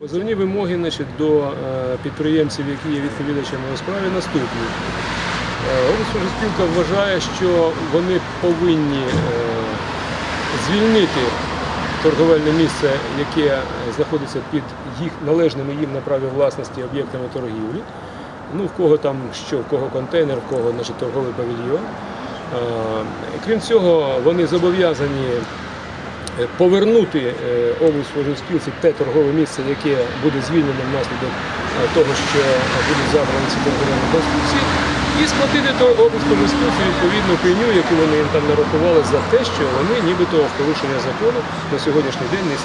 Позовні вимоги значить, до е, підприємців, які є відповідачами у справі, наступні. Е, Облспоживспілка вважає, що вони повинні е, звільнити торговельне місце, яке знаходиться під їх належними їм на праві власності об'єктами торгівлі. Ну, в кого там що, в кого контейнер, в кого значить, торговий павільйон. Крім цього, вони зобов'язані повернути е, облспоживспілці те торгове місце, яке буде звільнене внаслідок е, того, що е, будуть забрані ці торговельні конструкції, і сплатити то облспоживспілці відповідну пеню, яку вони їм там нарахували за те, що вони нібито в порушення закону на сьогоднішній день не,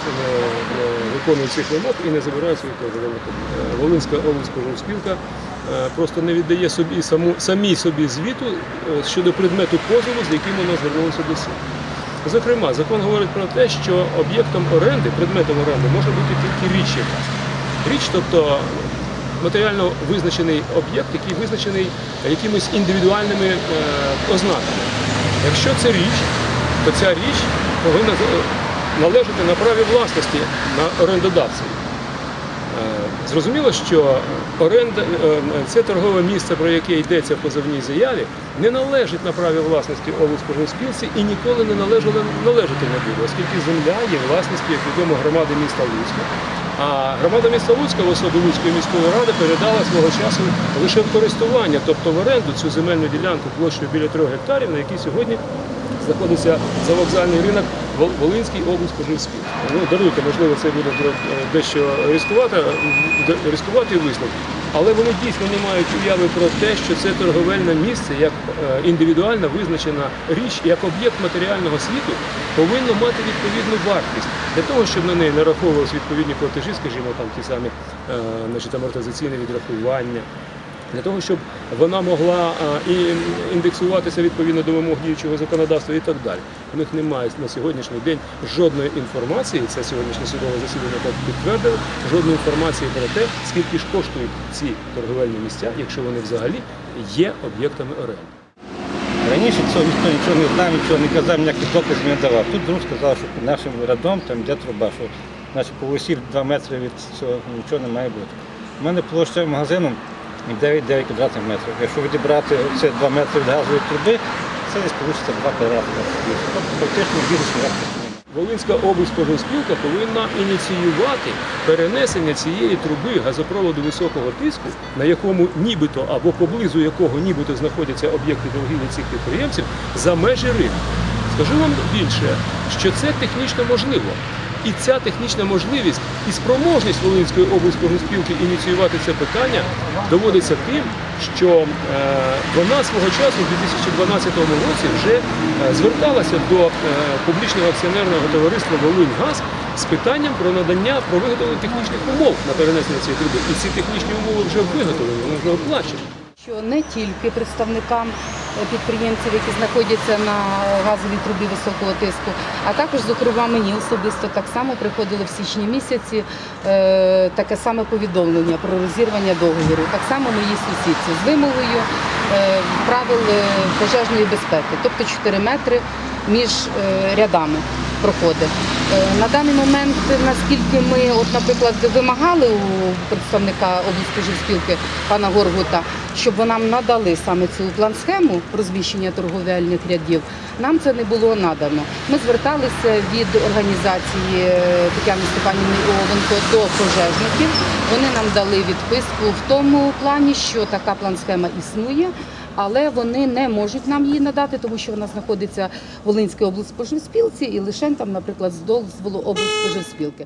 виконують цих вимог і не забирають своїх торговельних. Е, Волинська облспоживспілка е, просто не віддає собі саму самій собі звіту е, щодо предмету позову, з яким вона звернулася до суду. Зокрема, закон говорить про те, що об'єктом оренди, предметом оренди може бути тільки річ якась. Річ, тобто матеріально визначений об'єкт, який визначений якимись індивідуальними е, ознаками. Якщо це річ, то ця річ повинна е, належати на праві власності на орендодавця. Е, Зрозуміло, що оренда, е, це торгове місце, про яке йдеться в позовній заяві, не належить на праві власності облспоживспілці і ніколи не належало належати не буде, оскільки земля є власністю, як відомо, громади міста Луцька. А громада міста Луцька в особі Луцької міської ради передала свого часу лише в користування, тобто в оренду цю земельну ділянку площею біля трьох гектарів, на якій сьогодні знаходиться завокзальний ринок Вол- Волинський облспоживспілки. Ну, даруйте, можливо, це буде дещо ризикувати, д- ризикувати висновки. Але вони дійсно не мають уяви про те, що це торговельне місце, як е, індивідуально визначена річ, як об'єкт матеріального світу, повинно мати відповідну вартість для того, щоб на неї нараховувалися відповідні платежі, скажімо, там ті самі е, значить, амортизаційне відрахування, для того, щоб вона могла і індексуватися відповідно до вимог діючого законодавства і так далі. У них немає на сьогоднішній день жодної інформації, це сьогоднішнє судове засідання так підтвердило, жодної інформації про те, скільки ж коштують ці торговельні місця, якщо вони взагалі є об'єктами оренди. Раніше цього ніхто нічого не знав, нічого не казав, ніяких доказів не давав. Тут друг сказав, що нашим радом там йде труба, що значить, по усі 2 метри від цього нічого не має бути. У мене площа магазину 9-9 квадратних метрів. Якщо відібрати це 2 метри від газової труби, це десь вийде 2 квадратних метри. Тобто фактично не немає. Волинська облспоживспілка повинна ініціювати перенесення цієї труби газопроводу високого тиску, на якому нібито або поблизу якого нібито знаходяться об'єкти торгівлі цих підприємців, за межі ринку. Скажу вам більше, що це технічно можливо. І ця технічна можливість і спроможність Волинської облспоживспілки ініціювати це питання доводиться тим, що е, вона свого часу у 2012 році вже е, зверталася до е, публічного акціонерного товариства Волиньгаз з питанням про надання про виготовлення технічних умов на перенесення цієї труби. І ці технічні умови вже виготовлені, вони вже оплачені. що не тільки представникам підприємців, які знаходяться на газовій трубі високого тиску, а також, зокрема, мені особисто так само приходило в січні місяці е, таке саме повідомлення про розірвання договіру. Так само моїй сусідці з вимогою е, правил е, пожежної безпеки, тобто 4 метри між рядами проходить. На даний момент, наскільки ми, от, наприклад, вимагали у представника облспоживспілки пана Горгута, щоб нам надали саме цю план-схему розміщення торговельних рядів, нам це не було надано. Ми зверталися від організації е, Тетяни Степанівни Овенко до пожежників. Вони нам дали відписку в тому плані, що така план-схема існує. Але вони не можуть нам її надати, тому що вона знаходиться в Волинській облспоживспілці і лише там, наприклад, з дозволу облспоживспілки.